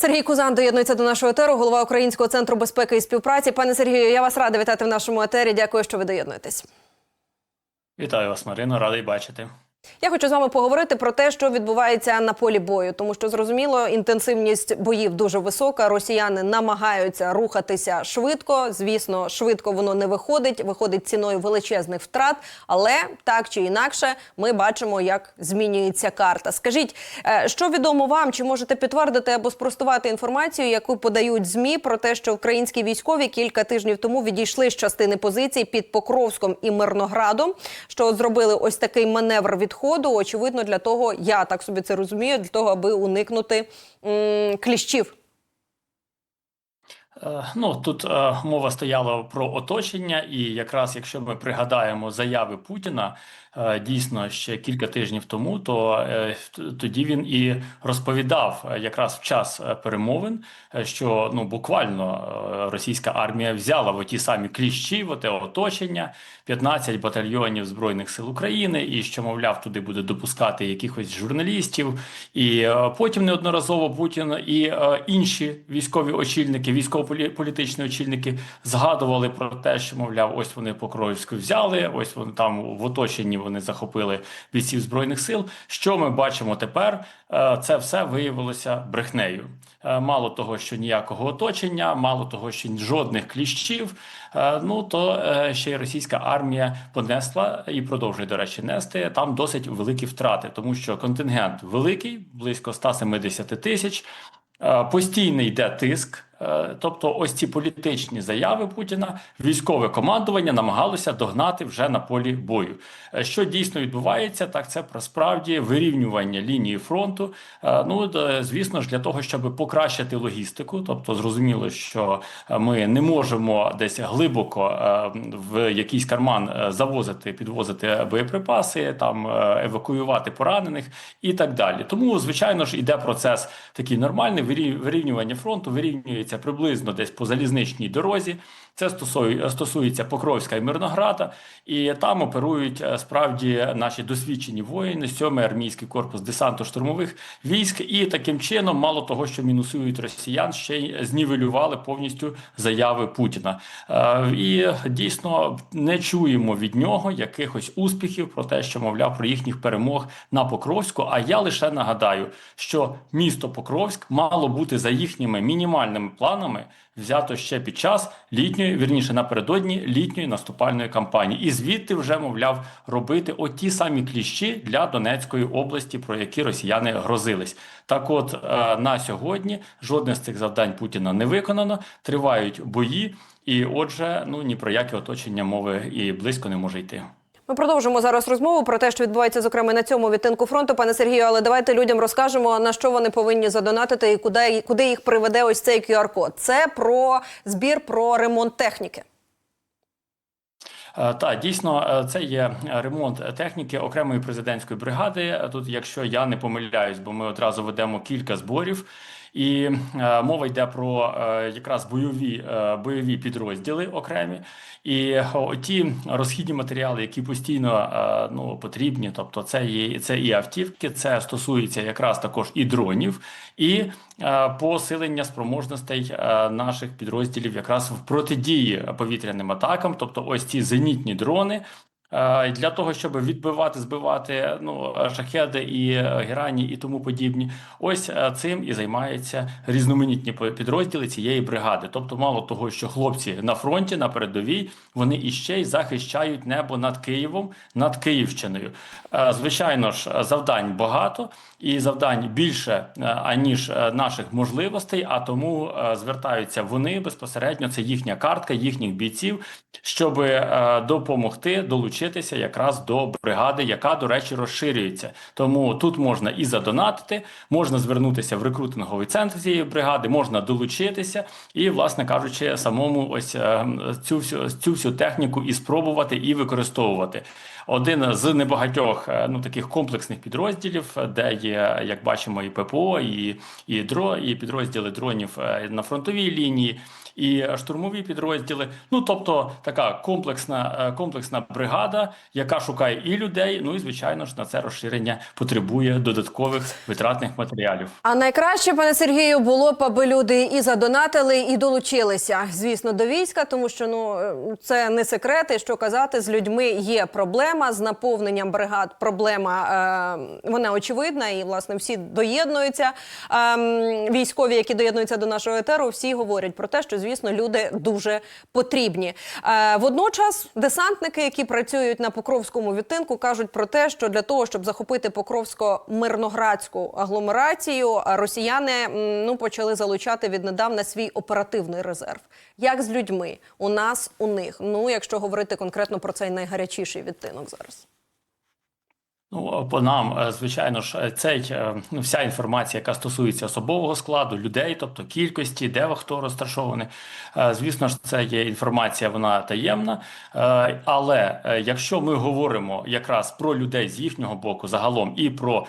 Сергій Кузан доєднується до нашого етеру, голова Українського центру безпеки і співпраці. Пане Сергію, я вас рада вітати в нашому етері. Дякую, що ви доєднуєтесь. Вітаю вас, Марино, радий бачити. Я хочу з вами поговорити про те, що відбувається на полі бою, тому що зрозуміло, інтенсивність боїв дуже висока. Росіяни намагаються рухатися швидко. Звісно, швидко воно не виходить, виходить ціною величезних втрат. Але так чи інакше, ми бачимо, як змінюється карта. Скажіть, е, що відомо вам? Чи можете підтвердити або спростувати інформацію, яку подають змі про те, що українські військові кілька тижнів тому відійшли з частини позицій під Покровськом і Мирноградом, що зробили ось такий маневр відходу, очевидно, для того, я так собі це розумію, для того, аби уникнути м, кліщів. Е, Ну тут е, мова стояла про оточення, і якраз якщо ми пригадаємо заяви Путіна, е, дійсно ще кілька тижнів тому, то е, тоді він і розповідав якраз в час е, перемовин, е, що ну буквально російська армія взяла в ті самі кліщі, в те оточення, 15 батальйонів збройних сил України, і що мовляв туди буде допускати якихось журналістів. І е, потім неодноразово Путін і е, інші військові очільники, військово-політичні очільники згадували про те, що мовляв, ось вони Покровську взяли, ось вони там в оточенні вони захопили бійців збройних сил. Що ми бачимо тепер? Е, Це все виявилося брехнею. Е, Мало того, що ніякого оточення, мало того, що жодних кліщів. е, Ну то ще й російська армія понесла і продовжує, до речі, нести там досить великі втрати, тому що контингент великий, близько 170 тисяч. Постійно йде тиск, тобто ось ці політичні заяви Путіна, військове командування намагалося догнати вже на полі бою. Е, Що дійсно відбувається, так це про справді вирівнювання лінії фронту. Е, Ну звісно ж, для того, щоб покращити логістику, тобто зрозуміло, що е, ми не можемо десь глибоко е, в якийсь карман е, завозити, підвозити боєприпаси, там е, евакуювати поранених і так далі. Тому, звичайно ж, іде процес такий нормальний вирівнювання фронту, вирівнюється приблизно десь по залізничній дорозі. Це стосує, стосується Покровська і Мирнограда, і там оперують е, справді наші досвідчені воїни, 7-й армійський корпус десанту штурмових військ, і таким чином, мало того, що мінусують росіян, ще й знівелювали повністю заяви Путіна. Е, І дійсно не чуємо від нього якихось успіхів про те, що мовляв про їхніх перемог на Покровську. А я лише нагадаю, що місто Покровськ мало бути за їхніми мінімальними планами взято ще під час літньої, вірніше напередодні літньої наступальної кампанії, і звідти вже мовляв робити оті самі кліщі для Донецької області, про які росіяни грозились. Так, от е, на сьогодні жодне з цих завдань Путіна не виконано. Тривають бої, і отже, ну ні про яке оточення мови і близько не може йти. Ми продовжимо зараз розмову про те, що відбувається зокрема на цьому відтинку фронту, пане Сергію. Але давайте людям розкажемо на що вони повинні задонатити і куди, куди їх приведе ось цей QR-код. Це про збір про ремонт техніки. Е, Так, дійсно, е, це є ремонт техніки окремої президентської бригади. Е, Тут, якщо я не помиляюсь, бо ми одразу ведемо кілька зборів. І е, мова йде про е, якраз бойові е, бойові підрозділи окремі, і ті розхідні матеріали, які постійно ну потрібні, тобто це і це і автівки, це стосується якраз також і дронів, і посилення спроможностей наших підрозділів якраз в протидії повітряним атакам, тобто ось ці зенітні дрони. Е, Для того щоб відбивати, збивати ну шахеди і е, герані і тому подібні, ось е, цим і займаються різноманітні підрозділи цієї бригади. Тобто, мало того, що хлопці на фронті на передовій вони іще й захищають небо над Києвом, над Київщиною. Звичайно ж, завдань багато і завдань більше аніж наших можливостей. А тому звертаються вони безпосередньо. Це їхня картка, їхніх бійців, щоб допомогти долучитися якраз до бригади, яка, до речі, розширюється. Тому тут можна і задонатити, можна звернутися в рекрутинговий центр цієї бригади, можна долучитися і, власне кажучи, самому ось е, цю всю цю всю техніку і спробувати і використовувати. Один з небагатьох е, ну таких комплексних підрозділів, е, де є, як бачимо, і ППО, і, і дро, і підрозділи дронів е, на фронтовій лінії, і штурмові підрозділи. Ну тобто така комплексна, комплексна бригада. яка шукає і людей. Ну і звичайно ж на це розширення потребує додаткових витратних матеріалів. А найкраще, пане Сергію, було б, аби люди і задонатили, і долучилися, звісно, до війська, тому що ну це не секрет, і що казати, з людьми є проблема з наповненням бригад. Проблема е, вона очевидна, і власне всі доєднуються. Е, військові, які доєднуються до нашого етеру, всі говорять про те, що звісно люди дуже потрібні. Е, водночас десантники, які працюють на Покровському відтинку, кажуть про те, що для того, щоб захопити Покровсько-Мирноградську агломерацію, росіяни ну почали залучати віднедавна свій оперативний резерв. Як з людьми у нас, у них. Ну, якщо говорити конкретно про цей найгарячіший відтинок зараз. Ну, по нам, е, звичайно ж, е, цей е, ну, вся інформація, яка стосується особового складу, людей, тобто кількості, де хто розташований. Звісно ж, це є інформація, вона таємна. Але якщо ми говоримо якраз про людей з їхнього боку загалом і про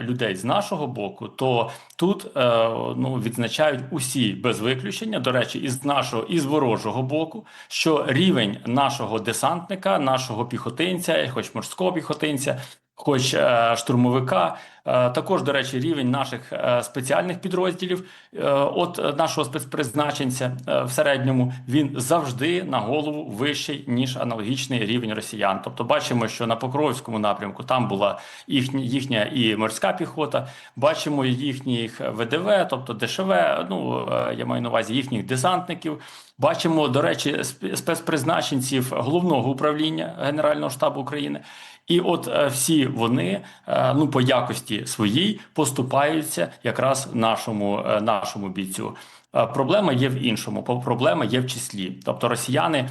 людей з нашого боку, то тут ну, відзначають усі без виключення, до речі, із нашого і з ворожого боку, що рівень нашого десантника, нашого піхотинця, хоч морського піхотинця хоч е, штурмовика. Е, також, до речі, рівень наших е, спеціальних підрозділів от нашого спецпризначенця в середньому він завжди на голову вищий ніж аналогічний рівень росіян. Тобто, бачимо, що на Покровському напрямку там була їхня, їхня і морська піхота. Бачимо їхніх ВДВ, тобто ДШВ. Ну я маю на увазі їхніх десантників. Бачимо, до речі, спецпризначенців головного управління Генерального штабу України. І от е, всі вони е, ну по якості своїй поступаються якраз нашому е, нашому бійцю. Проблема є в іншому. Проблема є в числі. Тобто росіяни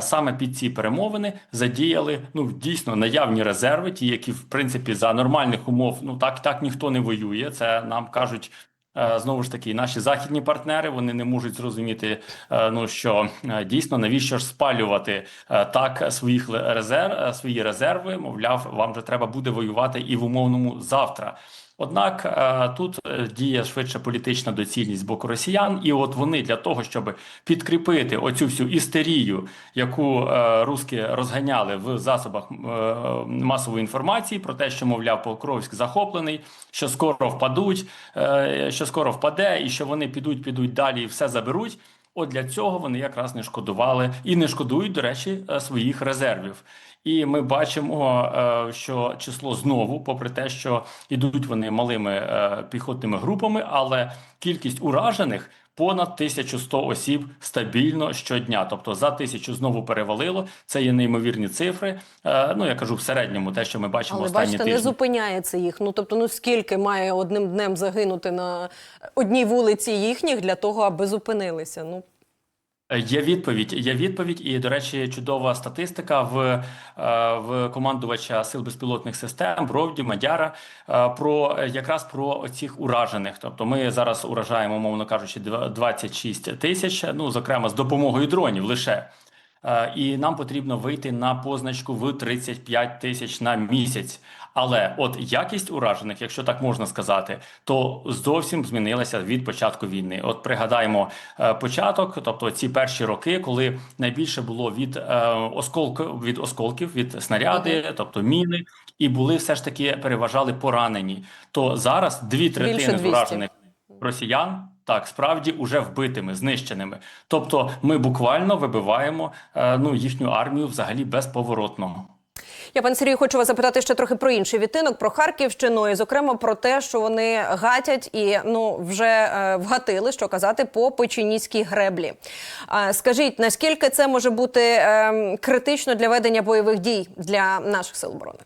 саме під ці перемовини задіяли ну дійсно наявні резерви, ті, які в принципі за нормальних умов ну так так ніхто не воює. Це нам кажуть. Е, Знову ж таки, наші західні партнери вони не можуть зрозуміти, е, ну що е, дійсно навіщо ж спалювати так своїх резерв, свої резерви. Мовляв, вам же треба буде воювати і в умовному завтра. Однак е, тут е, діє швидше політична доцільність з боку росіян, і от вони для того, щоб підкріпити оцю всю істерію, яку е, руски розганяли в засобах масової інформації, про те, що мовляв Покровськ захоплений, що скоро впадуть, що скоро впаде, і що вони підуть, підуть далі і все заберуть. От для цього вони якраз не шкодували і не шкодують, до речі, своїх резервів. І ми бачимо, е, що число знову, попри те, що йдуть вони малими е, піхотними групами, але кількість уражених понад 1100 осіб стабільно щодня. Тобто за тисячу знову перевалило. Це є неймовірні цифри. Е, Ну я кажу в середньому, те, що ми бачимо Але останні бачите, тижні. не зупиняється їх. Ну тобто, ну скільки має одним днем загинути на одній вулиці їхніх для того, аби зупинилися? Ну Є відповідь. Є відповідь, і до речі, чудова статистика в, е, в командувача сил безпілотних систем Бровді Мадяра е, про е, якраз про цих уражених. Тобто, ми зараз уражаємо, мовно кажучи, 26 тисяч. Ну зокрема, з допомогою дронів лише. Е, І нам потрібно вийти на позначку в 35 тисяч на місяць. Але от якість уражених, якщо так можна сказати, то зовсім змінилася від початку війни. От пригадаємо е, початок, тобто ці перші роки, коли найбільше було від е, осколків, від осколків, від снаряди, тобто міни, і були все ж таки переважали поранені. То зараз дві третини 200. уражених росіян. Так, справді уже вбитими, знищеними. Тобто, ми буквально вибиваємо е, ну їхню армію взагалі безповоротно. Я пан Сергій, хочу вас запитати ще трохи про інший відтинок, про Харківщину, і зокрема про те, що вони гатять і ну вже е, вгатили, що казати, по печеніській греблі. Скажіть, наскільки це може бути е, критично для ведення бойових дій для наших сил оборони?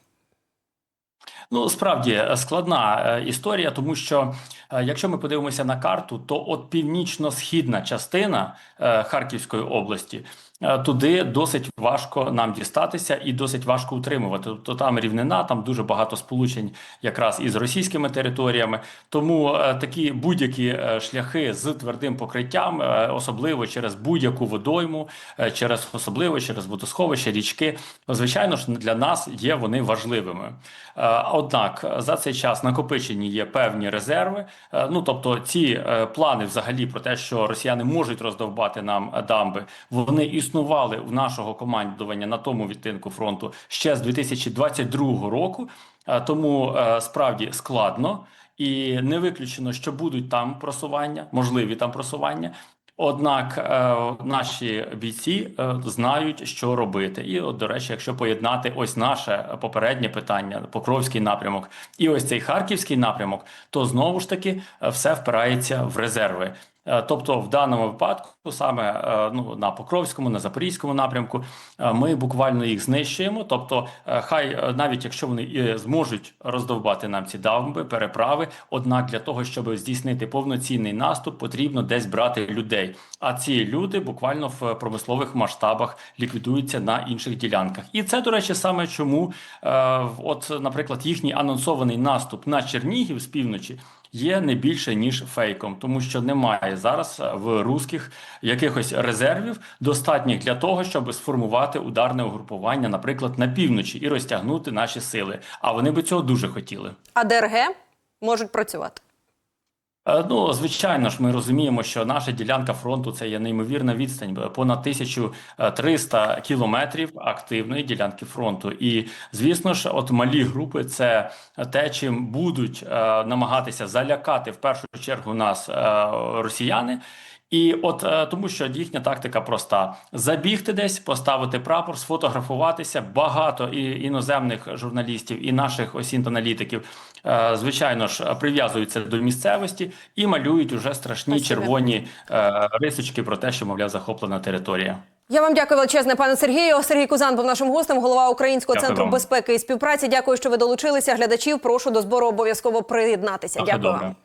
Ну, справді е, складна е, історія, тому що якщо ми подивимося на карту, то от північно-східна частина е, Харківської області е, туди досить важко нам дістатися і досить важко утримувати. Тобто там рівнина, там дуже багато сполучень якраз із російськими територіями. Тому е, такі будь-які е, шляхи з твердим покриттям, е, особливо через будь-яку водойму, е, через особливо через водосховища, річки, звичайно ж для нас є вони важливими. Е, Однак е, за цей час накопичені є певні резерви. Е, Ну тобто, ці е, плани, взагалі, про те, що росіяни можуть роздовбати нам е, дамби, вони існували в нашого командування на тому відтинку фронту ще з 2022 року. Тому справді складно і не виключено, що будуть там просування, можливі там просування. Однак е, наші бійці е, знають, що робити. І, от, до речі, якщо поєднати ось наше попереднє питання, Покровський напрямок, і ось цей харківський напрямок, то знову ж таки е, все впирається в резерви. Е, Тобто, в даному випадку, саме е, ну на Покровському, на Запорізькому напрямку, е, ми буквально їх знищуємо. Тобто, хай навіть якщо вони зможуть роздовбати нам ці дамби, переправи, однак для того, щоб здійснити повноцінний наступ, потрібно десь брати людей. А ці люди буквально в промислових масштабах ліквідуються на інших ділянках. І це, до речі, саме чому, от, наприклад, їхній анонсований наступ на Чернігів з півночі є не більше ніж фейком, тому що немає зараз е, в русських якихось резервів, достатніх для того, щоб сформувати ударне угрупування, наприклад, на півночі і розтягнути наші сили. А вони би цього дуже хотіли. А ДРГ можуть працювати. Е, Ну, звичайно ж, ми розуміємо, що наша ділянка фронту це є неймовірна відстань, понад 1300 кілометрів активної ділянки фронту. І звісно ж, от малі групи це те, чим будуть е, намагатися залякати в першу чергу нас е, росіяни. І от е, тому, що їхня тактика проста: забігти десь, поставити прапор, сфотографуватися. Багато і іноземних журналістів, і наших осінт аналітиків, е, звичайно ж, прив'язуються до місцевості і малюють уже страшні Спасибі. червоні е, рисочки про те, що мовляв захоплена територія. Я вам дякую величезне, пане Сергію. Сергій Кузан був нашим гостем, голова Українського Дякую центру вам. безпеки і співпраці. Дякую, що ви долучилися. Глядачів прошу до збору обов'язково приєднатися. Дякую. добре. вам.